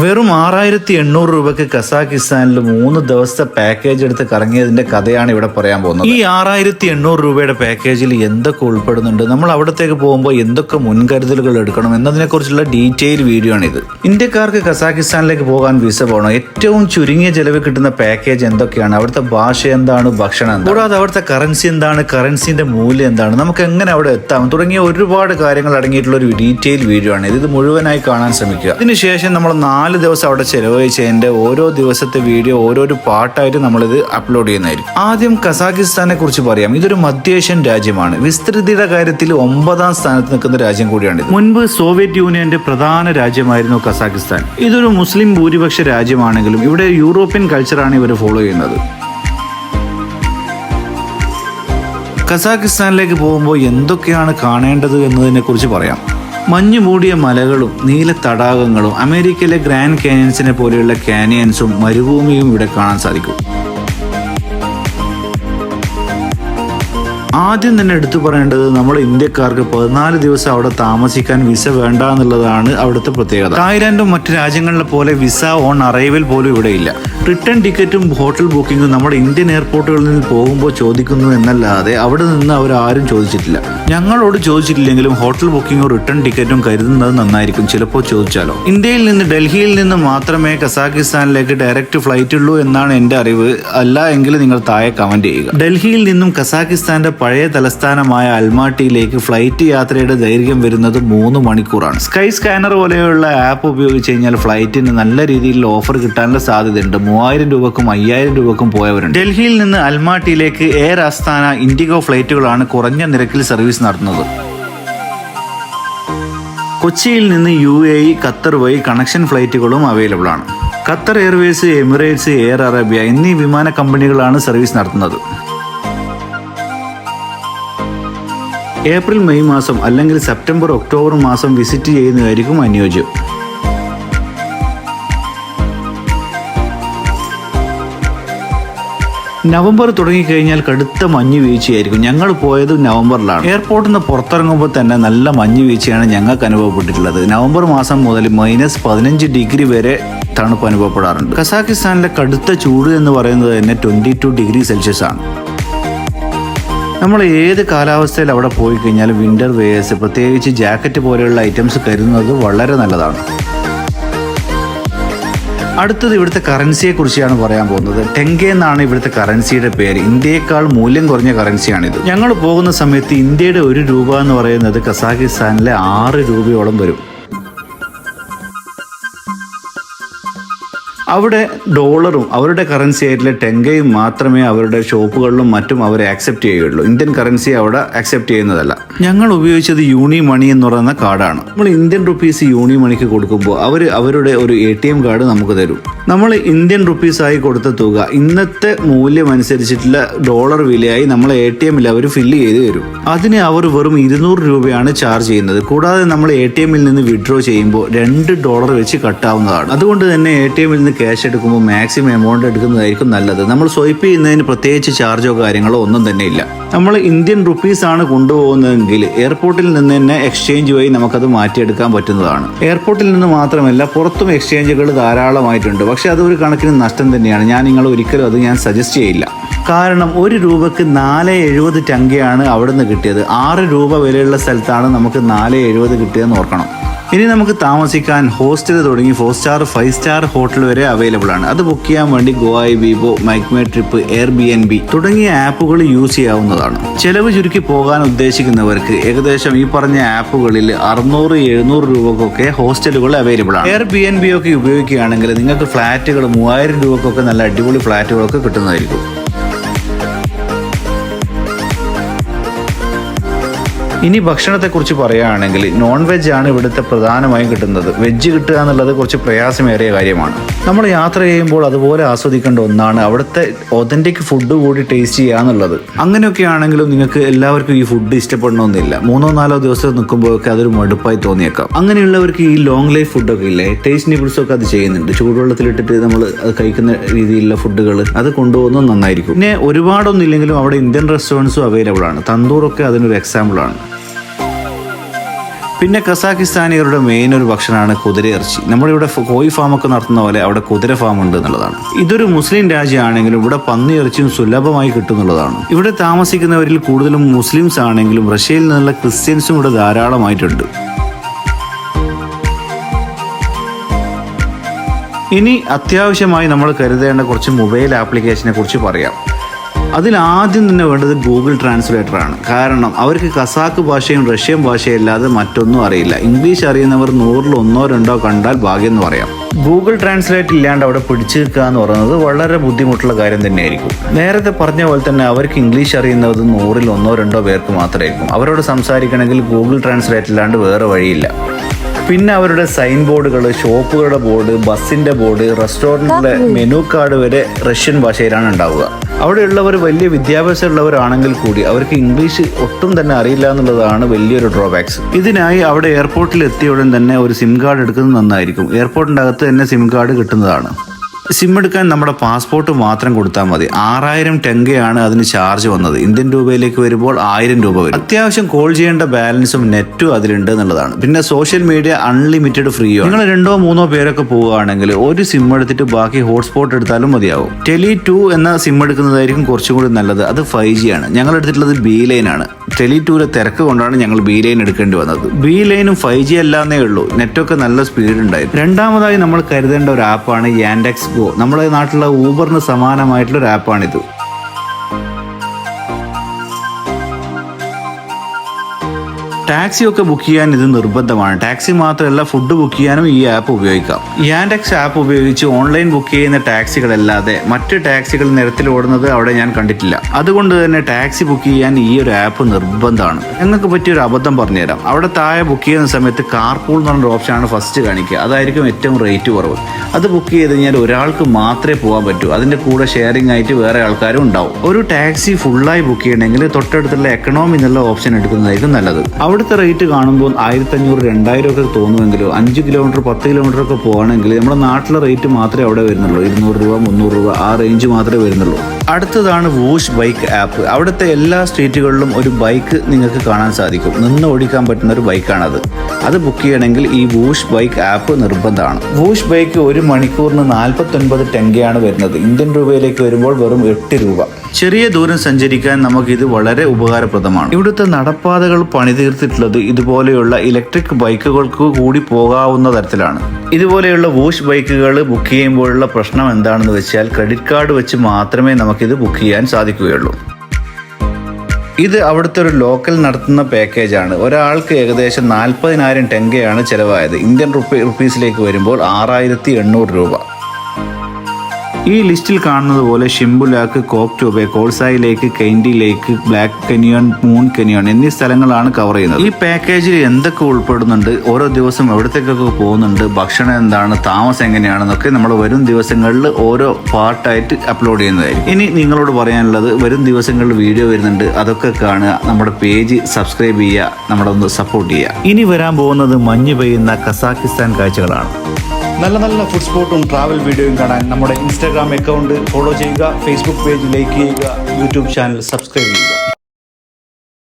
വെറും ആറായിരത്തി എണ്ണൂറ് രൂപയ്ക്ക് കസാഖിസ്ഥാനിൽ മൂന്ന് ദിവസത്തെ പാക്കേജ് എടുത്ത് കറങ്ങിയതിന്റെ കഥയാണ് ഇവിടെ പറയാൻ പോകുന്നത്. ഈ ആറായിരത്തി എണ്ണൂറ് രൂപയുടെ പാക്കേജിൽ എന്തൊക്കെ ഉൾപ്പെടുന്നുണ്ട്? നമ്മൾ അവിടത്തേക്ക് പോകുമ്പോൾ എന്തൊക്കെ മുൻകരുതലുകൾ എടുക്കണം എന്നതിനെ കുറിച്ചുള്ള ഡീറ്റെയിൽ വീഡിയോ ആണ് ഇത് ഇന്ത്യക്കാർക്ക് കസാഖിസ്ഥാനിലേക്ക് പോകാൻ വിസ പോകണം. ഏറ്റവും ചുരുങ്ങിയ ചെലവ് കിട്ടുന്ന പാക്കേജ് എന്തൊക്കെയാണ്? അവിടുത്തെ ഭാഷ എന്താണ്? ഭക്ഷണം എന്താണ്? കൂടാതെ അവിടുത്തെ കറൻസി എന്താണ്? കറൻസിന്റെ മൂല്യം എന്താണ്? നമുക്ക് എങ്ങനെ അവിടെ എത്താം? തുടങ്ങിയ ഒരുപാട് കാര്യങ്ങൾ അടങ്ങിയിട്ടുള്ള ഒരു ഡീറ്റെയിൽ വീഡിയോ ആണ് ഇത് മുഴുവനായി കാണാൻ ശ്രമിക്കുക. അതിനുശേഷം നമ്മൾ നാല് ദിവസം അവിടെ ചെലവഴിച്ചതിന്റെ ഓരോ ദിവസത്തെ വീഡിയോ ഓരോരോ പാട്ടായിട്ട് നമ്മളിത് അപ്ലോഡ് ചെയ്യുന്നതായിരിക്കും. ആദ്യം കസാഖിസ്ഥാനെ കുറിച്ച് പറയാം. ഇതൊരു മധ്യേഷ്യൻ രാജ്യമാണ്. വിസ്തൃതിയുടെ കാര്യത്തിൽ ഒമ്പതാം സ്ഥാനത്ത് നിൽക്കുന്ന രാജ്യം കൂടിയാണ് മുൻപ് സോവിയറ്റ് യൂണിയന്റെ പ്രധാന രാജ്യമായിരുന്നു കസാഖിസ്ഥാൻ. ഇതൊരു മുസ്ലിം ഭൂരിപക്ഷ രാജ്യമാണെങ്കിലും ഇവിടെ യൂറോപ്യൻ കൾച്ചറാണ് ഇവർ ഫോളോ ചെയ്യുന്നത്. കസാഖിസ്ഥാനിലേക്ക് പോകുമ്പോൾ എന്തൊക്കെയാണ് കാണേണ്ടത് എന്നതിനെക്കുറിച്ച് പറയാം. മഞ്ഞു മൂടിയ മലകളും നീല തടാകങ്ങളും അമേരിക്കയിലെ ഗ്രാൻഡ് കാനിയൻസിനെ പോലെയുള്ള കാനിയൻസും മരുഭൂമിയും ഇവിടെ കാണാൻ സാധിക്കും. ആദ്യം തന്നെ എടുത്തു പറയേണ്ടത് നമ്മുടെ ഇന്ത്യക്കാർക്ക് പതിനാല് ദിവസം അവിടെ താമസിക്കാൻ വിസ വേണ്ട എന്നുള്ളതാണ് അവിടുത്തെ പ്രത്യേകത. തായ്ലാന്റും മറ്റു രാജ്യങ്ങളിലെ പോലെ വിസ ഓൺ അറൈവൽ പോലും ഇവിടെ ഇല്ല. റിട്ടേൺ ടിക്കറ്റും ഹോട്ടൽ ബുക്കിങ്ങും നമ്മുടെ ഇന്ത്യൻ എയർപോർട്ടുകളിൽ നിന്ന് പോകുമ്പോൾ ചോദിക്കുന്നു എന്നല്ലാതെ അവിടെ നിന്ന് അവർ ആരും ചോദിച്ചിട്ടില്ല. ഞങ്ങളോട് ചോദിച്ചിട്ടില്ലെങ്കിലും ഹോട്ടൽ ബുക്കിങ്ങും റിട്ടേൺ ടിക്കറ്റും കരുതുന്നത് നന്നായിരിക്കും. ചിലപ്പോൾ ചോദിച്ചാലോ? ഇന്ത്യയിൽ നിന്ന് ഡൽഹിയിൽ നിന്ന് മാത്രമേ കസാഖിസ്ഥാനിലേക്ക് ഡയറക്റ്റ് ഫ്ലൈറ്റ് ഉള്ളൂ എന്നാണ് എന്റെ അറിവ്. അല്ല എങ്കിൽ നിങ്ങൾ താഴെ കമന്റ് ചെയ്യുക. ഡൽഹിയിൽ നിന്നും കസാഖിസ്ഥാന്റെ പഴയ തലസ്ഥാനമായ അൽമാട്ടിയിലേക്ക് ഫ്ലൈറ്റ് യാത്രയുടെ ദൈർഘ്യം വരുന്നത് മൂന്ന് മണിക്കൂറാണ്. സ്കൈ സ്കാനർ പോലെയുള്ള ആപ്പ് ഉപയോഗിച്ച് കഴിഞ്ഞാൽ ഫ്ലൈറ്റിന് നല്ല രീതിയിൽ ഓഫർ കിട്ടാനുള്ള സാധ്യതയുണ്ട്. മൂവായിരം രൂപക്കും അയ്യായിരം രൂപക്കും പോയവരുണ്ട്. ഡൽഹിയിൽ നിന്ന് അൽമാട്ടിയിലേക്ക് എയർ ആസ്ഥാന ഇൻഡിഗോ ഫ്ലൈറ്റുകളാണ് കുറഞ്ഞ നിരക്കിൽ സർവീസ് നടത്തുന്നത് കൊച്ചിയിൽ നിന്ന് യു എ ഇ ഖത്തർ വഴി കണക്ഷൻ ഫ്ലൈറ്റുകളും അവൈലബിൾ ആണ്. Qatar Airways Emirates Air Arabia എന്നീ വിമാന കമ്പനികളാണ് സർവീസ് നടത്തുന്നത്. ഏപ്രിൽ മെയ് മാസം അല്ലെങ്കിൽ സെപ്റ്റംബർ ഒക്ടോബർ മാസം വിസിറ്റ് ചെയ്യുന്നതായിരിക്കും അനുയോജ്യം. നവംബർ തുടങ്ങിക്കഴിഞ്ഞാൽ കടുത്ത മഞ്ഞ് വീഴ്ചയായിരിക്കും. ഞങ്ങൾ പോയത് നവംബറിലാണ്. എയർപോർട്ടിൽ നിന്ന് പുറത്തിറങ്ങുമ്പോൾ തന്നെ നല്ല മഞ്ഞ് വീഴ്ചയാണ് ഞങ്ങൾക്ക് അനുഭവപ്പെട്ടിട്ടുള്ളത്. നവംബർ മാസം മുതൽ മൈനസ് പതിനഞ്ച് ഡിഗ്രി വരെ തണുപ്പ് അനുഭവപ്പെടാറുണ്ട്. കസാഖിസ്ഥാനിലെ കടുത്ത ചൂട് എന്ന് പറയുന്നത് തന്നെ ട്വന്റി ടു ഡിഗ്രി സെൽഷ്യസ് ആണ്. നമ്മൾ ഏത് കാലാവസ്ഥയിൽ അവിടെ പോയി കഴിഞ്ഞാലും വിന്റർ വെയേഴ്സ് പ്രത്യേകിച്ച് ജാക്കറ്റ് പോലെയുള്ള ഐറ്റംസ് കരുതുന്നത് വളരെ നല്ലതാണ്. അടുത്തത് ഇവിടുത്തെ കറൻസിയെ കുറിച്ചാണ് പറയാൻ പോകുന്നത്. ടെങ്കെ എന്നാണ് ഇവിടുത്തെ കറൻസിയുടെ പേര്. ഇന്ത്യയേക്കാൾ മൂല്യം കുറഞ്ഞ കറൻസിയാണിത് ഞങ്ങൾ പോകുന്ന സമയത്ത് ഇന്ത്യയുടെ ഒരു രൂപ എന്ന് പറയുന്നത് കസാഖിസ്ഥാനിലെ ആറ് രൂപയോളം വരും. അവിടെ ഡോളറും അവരുടെ കറൻസി ആയിട്ടുള്ള ടെങ്കയും മാത്രമേ അവരുടെ ഷോപ്പുകളിലും മറ്റും അവരെ അക്സെപ്റ്റ് ചെയ്യുകയുള്ളൂ. ഇന്ത്യൻ കറൻസി അവിടെ അക്സെപ്റ്റ് ചെയ്യുന്നതല്ല. ഞങ്ങൾ ഉപയോഗിച്ചത് യൂണി മണി എന്ന് പറയുന്ന കാർഡാണ്. നമ്മൾ ഇന്ത്യൻ റുപ്പീസ് യൂണി മണിക്ക് കൊടുക്കുമ്പോൾ അവർ അവരുടെ ഒരു എ ടി എം കാർഡ് നമുക്ക് തരും. നമ്മൾ ഇന്ത്യൻ റുപ്പീസ് ആയി കൊടുത്ത തുക ഇന്നത്തെ മൂല്യം അനുസരിച്ചിട്ടുള്ള ഡോളർ വിലയായി നമ്മൾ എ ടി എമ്മിൽ അവർ ഫില്ല് ചെയ്ത് തരും. അതിന് അവർ വെറും ഇരുന്നൂറ് രൂപയാണ് ചാർജ് ചെയ്യുന്നത്. കൂടാതെ നമ്മൾ എ ടി എമ്മിൽ നിന്ന് വിഡ്രോ ചെയ്യുമ്പോൾ രണ്ട് ഡോളർ വെച്ച് കട്ടാവുന്നതാണ് അതുകൊണ്ട് തന്നെ എ ടി എമ്മിൽ നിന്ന് ക്യാഷ് എടുക്കുമ്പോൾ മാക്സിമം എമൗണ്ട് എടുക്കുന്നതായിരിക്കും നല്ലത്. നമ്മൾ സ്വൈപ്പ് ചെയ്യുന്നതിന് പ്രത്യേകിച്ച് ചാർജോ കാര്യങ്ങളോ ഒന്നും തന്നെ ഇല്ല. നമ്മൾ ഇന്ത്യൻ റുപ്പീസ് ആണ് കൊണ്ടുപോകുന്നതെങ്കിൽ എയർപോർട്ടിൽ നിന്ന് തന്നെ എക്സ്ചേഞ്ച് വഴി നമുക്കത് മാറ്റിയെടുക്കാൻ പറ്റുന്നതാണ്. എയർപോർട്ടിൽ നിന്ന് മാത്രമല്ല പുറത്തും എക്സ്ചേഞ്ചുകൾ ധാരാളമായിട്ടുണ്ട്. പക്ഷേ അത് ഒരു കണക്കിന് നഷ്ടം തന്നെയാണ്. ഞാൻ നിങ്ങൾ ഒരിക്കലും അത് ഞാൻ സജസ്റ്റ് ചെയ്യില്ല. കാരണം ഒരു രൂപക്ക് നാല് എഴുപത് ടങ്കയാണ് അവിടെ നിന്ന് കിട്ടിയത്. ആറ് രൂപ വിലയുള്ള സ്ഥലത്താണ് നമുക്ക് നാല് എഴുപത് കിട്ടിയതെന്ന് ഓർക്കണം. ഇനി നമുക്ക് താമസിക്കാൻ ഹോസ്റ്റൽ തുടങ്ങി four star five star hotel വരെ അവൈലബിൾ ആണ്. അത് ബുക്ക് ചെയ്യാൻ വേണ്ടി Goibibo മൈക്മേ trip Airbnb തുടങ്ങിയ ആപ്പുകൾ യൂസ് ചെയ്യാവുന്നതാണ്. ചെലവ് ചുരുക്കി പോകാൻ ഉദ്ദേശിക്കുന്നവർക്ക് ഏകദേശം ഈ പറഞ്ഞ ആപ്പുകളിൽ അറുന്നൂറ് എഴുന്നൂറ് രൂപക്കൊക്കെ ഹോസ്റ്റലുകൾ അവൈലബിൾ ആണ്. എയർ ബി എൻ ബി ഒക്കെ ഉപയോഗിക്കുകയാണെങ്കിൽ നിങ്ങൾക്ക് ഫ്ലാറ്റുകൾ മൂവായിരം രൂപക്കൊക്കെ നല്ല അടിപൊളി ഫ്ലാറ്റുകളൊക്കെ കിട്ടുന്നതായിരിക്കും. ഇനി ഭക്ഷണത്തെക്കുറിച്ച് പറയുകയാണെങ്കിൽ നോൺ വെജ് ആണ് ഇവിടുത്തെ പ്രധാനമായും കിട്ടുന്നത്. വെജ് കിട്ടുക എന്നുള്ളത് കുറച്ച് പ്രയാസമേറിയ കാര്യമാണ്. നമ്മൾ യാത്ര ചെയ്യുമ്പോൾ അതുപോലെ ആസ്വദിക്കേണ്ട ഒന്നാണ് അവിടുത്തെ ഒതന്റിക് ഫുഡ് കൂടി ടേസ്റ്റ് ചെയ്യുക എന്നുള്ളത്. അങ്ങനെയൊക്കെ ആണെങ്കിലും നിങ്ങൾക്ക് എല്ലാവർക്കും ഈ ഫുഡ് ഇഷ്ടപ്പെടണമെന്നില്ല. മൂന്നോ നാലോ ദിവസം നിൽക്കുമ്പോഴൊക്കെ അതൊരു മടുപ്പായി തോന്നിയേക്കാം. അങ്ങനെയുള്ളവർക്ക് ഈ ലോങ് ലൈഫ് ഫുഡൊക്കെ ഇല്ലേ ടേസ്റ്റ് നിബിൾസ് ഒക്കെ അത് ചെയ്യുന്നുണ്ട്. ചൂടുവെള്ളത്തിലിട്ടിട്ട് നമ്മൾ അത് കഴിക്കുന്ന രീതിയിലുള്ള ഫുഡുകൾ അത് കൊണ്ടുപോകുന്നത് നന്നായിരിക്കും. പിന്നെ ഒരുപാടൊന്നും ഇല്ലെങ്കിലും അവിടെ ഇന്ത്യൻ റെസ്റ്റോറന്റ്സും അവൈലബിൾ ആണ്. തന്തൂറൊക്കെ അതിനൊരു എക്സാമ്പിൾ ആണ്. പിന്നെ കസാക്കിസ്ഥാനികളുടെ മെയിൻ ഒരു ഭക്ഷണമാണ് കുതിരയിറച്ചി നമ്മളിവിടെ ഫ- കോഴി ഫാമൊക്കെ നടത്തുന്ന പോലെ അവിടെ കുതിര ഫാം ഉണ്ട് എന്നുള്ളതാണ്. ഇതൊരു മുസ്ലിം രാജ്യമാണെങ്കിലും ഇവിടെ പന്നിയിറച്ചിയും സുലഭമായി കിട്ടുന്നുള്ളതാണ് ഇവിടെ താമസിക്കുന്നവരിൽ കൂടുതലും മുസ്ലിംസ് ആണെങ്കിലും റഷ്യയിൽ നിന്നുള്ള ക്രിസ്ത്യൻസും ഇവിടെ ധാരാളമായിട്ടുണ്ട്. ഇനി അത്യാവശ്യമായി നമ്മൾ കരുതേണ്ട കുറച്ച് മൊബൈൽ ആപ്ലിക്കേഷനെ കുറിച്ച് പറയാം. അതിൽ ആദ്യം തന്നെ വേണ്ടത് ഗൂഗിൾ ട്രാൻസ്ലേറ്റർ ആണ്. കാരണം അവർക്ക് കസാക്ക് ഭാഷയും റഷ്യൻ ഭാഷയും അല്ലാതെ മറ്റൊന്നും അറിയില്ല. ഇംഗ്ലീഷ് അറിയുന്നവർ നൂറിൽ ഒന്നോ രണ്ടോ കണ്ടാൽ ഭാഗ്യം എന്ന് പറയാം. ഗൂഗിൾ ട്രാൻസ്ലേറ്റ് ഇല്ലാണ്ട് അവിടെ പിടിച്ചു നിൽക്കുക എന്ന് പറയുന്നത് വളരെ ബുദ്ധിമുട്ടുള്ള കാര്യം തന്നെയായിരിക്കും. നേരത്തെ പറഞ്ഞ പോലെ തന്നെ അവർക്ക് ഇംഗ്ലീഷ് അറിയുന്നത് നൂറിൽ ഒന്നോ രണ്ടോ പേർക്ക് മാത്രമായിരിക്കും. അവരോട് സംസാരിക്കണമെങ്കിൽ ഗൂഗിൾ ട്രാൻസ്ലേറ്റ് ഇല്ലാണ്ട് വേറെ വഴിയില്ല. പിന്നെ അവരുടെ സൈൻ ബോർഡുകൾ ഷോപ്പുകളുടെ ബോർഡ് ബസ്സിന്റെ ബോർഡ് റെസ്റ്റോറന്റിലെ മെനു കാർഡ് വരെ റഷ്യൻ ഭാഷയിലാണ് ഉണ്ടാവുക. അവിടെയുള്ളവർ വലിയ വിദ്യാഭ്യാസമുള്ളവരാണെങ്കിൽ കൂടി അവർക്ക് ഇംഗ്ലീഷ് ഒട്ടും തന്നെ അറിയില്ല എന്നുള്ളതാണ് വലിയൊരു ഡ്രോബാക്സ് ഇതിനായി അവിടെ എയർപോർട്ടിൽ എത്തിയ ഉടൻ തന്നെ ഒരു സിം കാർഡ് എടുക്കുന്നത് നന്നായിരിക്കും. എയർപോർട്ടിന്റെ അകത്ത് തന്നെ സിം കാർഡ് കിട്ടുന്നതാണ്. സിം എടുക്കാൻ നമ്മുടെ പാസ്പോർട്ട് മാത്രം കൊടുത്താൽ മതി. ആറായിരം ടെങ്കയാണ് അതിന് ചാർജ് വന്നത്. ഇന്ത്യൻ രൂപയിലേക്ക് വരുമ്പോൾ ആയിരം രൂപ വരും. അത്യാവശ്യം കോൾ ചെയ്യേണ്ട ബാലൻസും നെറ്റും അതിലുണ്ട് എന്നുള്ളതാണ്. പിന്നെ സോഷ്യൽ മീഡിയ അൺലിമിറ്റഡ് ഫ്രീ ആണ്. നിങ്ങൾ രണ്ടോ മൂന്നോ പേരൊക്കെ പോവുകയാണെങ്കിൽ ഒരു സിം എടുത്തിട്ട് ബാക്കി ഹോട്ട്സ്പോട്ട് എടുത്താലും മതിയാവും. ടെലി ടു എന്ന സിം എടുക്കുന്നതായിരിക്കും കുറച്ചും കൂടി നല്ലത്. അത് ഫൈവ് ജി ആണ്. ഞങ്ങൾ എടുത്തിട്ടുള്ളത് ബി ലൈൻ ആണ്. ടെലി ടൂലെ തിരക്ക് കൊണ്ടാണ് ഞങ്ങൾ ബി ലൈൻ എടുക്കേണ്ടി വന്നത്. ബി ലൈനും ഫൈവ് ജി അല്ലാന്നേ ഉള്ളൂ. നെറ്റൊക്കെ നല്ല സ്പീഡ് ഉണ്ടായിരുന്നു. രണ്ടാമതായി നമ്മൾ കരുതേണ്ട ഒരു ആപ്പാണ് യാൻഡെക്സ് ഗോ നമ്മുടെ നാട്ടിലുള്ള ഊബറിന് സമാനമായിട്ടുള്ള ഒരു ആപ്പാണിത് ടാക്സി ഒക്കെ ബുക്ക് ചെയ്യാൻ ഇത് നിർബന്ധമാണ്. ടാക്സി മാത്രമല്ല ഫുഡ് ബുക്ക് ചെയ്യാനും ഈ ആപ്പ് ഉപയോഗിക്കാം. യാൻഡെക്സ് ആപ്പ് ഉപയോഗിച്ച് ഓൺലൈൻ ബുക്ക് ചെയ്യുന്ന ടാക്സികളല്ലാതെ മറ്റ് ടാക്സികൾ നിരത്തിൽ ഓടുന്നത് അവിടെ ഞാൻ കണ്ടിട്ടില്ല. അതുകൊണ്ട് തന്നെ ടാക്സി ബുക്ക് ചെയ്യാൻ ഈ ഒരു ആപ്പ് നിർബന്ധമാണ്. ഞങ്ങൾക്ക് പറ്റിയ ഒരു അബദ്ധം പറഞ്ഞുതരാം. അവിടെ താഴെ ബുക്ക് ചെയ്യുന്ന സമയത്ത് കാർപൂൾ എന്ന് പറഞ്ഞൊരു ഓപ്ഷനാണ് ഫസ്റ്റ് കാണിക്കുക. അതായിരിക്കും ഏറ്റവും റേറ്റ് കുറവ്. അത് ബുക്ക് ചെയ്ത് കഴിഞ്ഞാൽ ഒരാൾക്ക് മാത്രമേ പോകാൻ പറ്റൂ. അതിന്റെ കൂടെ ഷെയറിംഗ് ആയിട്ട് വേറെ ആൾക്കാരും ഉണ്ടാവും. ഒരു ടാക്സി ഫുള്ളായി ബുക്ക് ചെയ്യണമെങ്കിൽ തൊട്ടടുത്തുള്ള എക്കണോമി എന്നുള്ള ഓപ്ഷൻ എടുക്കുന്നതായിരിക്കും നല്ലത്. അവിടുത്തെ റേറ്റ് കാണുമ്പോൾ ആയിരത്തി അഞ്ഞൂറ് രണ്ടായിരം ഒക്കെ തോന്നുമെങ്കിലും അഞ്ച് കിലോമീറ്റർ പത്ത് കിലോമീറ്റർ ഒക്കെ പോകണമെങ്കിൽ നമ്മുടെ നാട്ടിലെ റേറ്റ് മാത്രമേ അവിടെ വരുന്നുള്ളൂ. ഇരുന്നൂറ് രൂപ മുന്നൂറ് രൂപ ആ റേഞ്ച് മാത്രമേ വരുന്നുള്ളൂ. അടുത്തതാണ് വൂഷ് ബൈക്ക് ആപ്പ്. അവിടുത്തെ എല്ലാ സ്ട്രീറ്റുകളിലും ഒരു ബൈക്ക് നിങ്ങൾക്ക് കാണാൻ സാധിക്കും. നിന്ന് ഓടിക്കാൻ പറ്റുന്ന ഒരു ബൈക്കാണത്. അത് ബുക്ക് ചെയ്യണമെങ്കിൽ ഈ വൂഷ് ബൈക്ക് ആപ്പ് നിർബന്ധമാണ്. വൂഷ് ബൈക്ക് ഒരു മണിക്കൂറിന് നാൽപ്പത്തൊൻപത് ടെങ്കയാണ് വരുന്നത്. ഇന്ത്യൻ രൂപയിലേക്ക് വരുമ്പോൾ വെറും എട്ട് രൂപ. ചെറിയ ദൂരം സഞ്ചരിക്കാൻ നമുക്ക് ഇത് വളരെ ഉപകാരപ്രദമാണ്. ഇവിടുത്തെ നടപ്പാതകൾ പണിതീർത്തിട്ടുള്ളത് ഇതുപോലെയുള്ള ഇലക്ട്രിക് ബൈക്കുകൾക്ക് കൂടി പോകാവുന്ന തരത്തിലാണ്. ഇതുപോലെയുള്ള വൂഷ് ബൈക്കുകൾ ബുക്ക് ചെയ്യുമ്പോഴുള്ള പ്രശ്നം എന്താണെന്ന് വെച്ചാൽ ക്രെഡിറ്റ് കാർഡ് വെച്ച് മാത്രമേ നമുക്കിത് ബുക്ക് ചെയ്യാൻ സാധിക്കുകയുള്ളൂ. ഇത് അവിടുത്തെ ഒരു ലോക്കൽ നടത്തുന്ന പാക്കേജാണ് ഒരാൾക്ക് ഏകദേശം നാൽപ്പതിനായിരം ടെങ്കയാണ് ചിലവായത്. ഇന്ത്യൻ റുപ്പി റുപ്പീസിലേക്ക് വരുമ്പോൾ ആറായിരത്തി എണ്ണൂറ് രൂപ. ഈ ലിസ്റ്റിൽ കാണുന്നത് പോലെ Shymbulak Kok Tobe Kolsai lake Kaindy lake Black Canyon Moon Canyon എന്നീ സ്ഥലങ്ങളാണ് കവർ ചെയ്യുന്നത്. ഈ പാക്കേജിൽ എന്തൊക്കെ ഉൾപ്പെടുന്നുണ്ട്? ഓരോ ദിവസം എവിടത്തേക്കൊക്കെ പോകുന്നുണ്ട്? ഭക്ഷണം എന്താണ്? താമസം എങ്ങനെയാണെന്നൊക്കെ നമ്മൾ വരും ദിവസങ്ങളിൽ ഓരോ പാർട്ടായിട്ട് അപ്ലോഡ് ചെയ്യുന്നതായിരിക്കും. ഇനി നിങ്ങളോട് പറയാനുള്ളത് വരും ദിവസങ്ങളിൽ വീഡിയോ വരുന്നുണ്ട്. അതൊക്കെ കാണുക. നമ്മുടെ പേജ് സബ്സ്ക്രൈബ് ചെയ്യുക. നമ്മളൊന്ന് സപ്പോർട്ട് ചെയ്യുക. ഇനി വരാൻ പോകുന്നത് മഞ്ഞ് പെയ്യുന്ന കസാക്കിസ്ഥാൻ കാഴ്ചകളാണ്. നല്ല നല്ല ഫുഡ് സ്പോട്ടും ട്രാവൽ വീഡിയോയും കാണാൻ നമ്മുടെ ഇൻസ്റ്റാഗ്രാം അക്കൗണ്ട് ഫോളോ ചെയ്യുക ഫേസ്ബുക്ക് പേജ് ലൈക്ക് ചെയ്യുക യൂട്യൂബ് ചാനൽ സബ്സ്ക്രൈബ് ചെയ്യുക.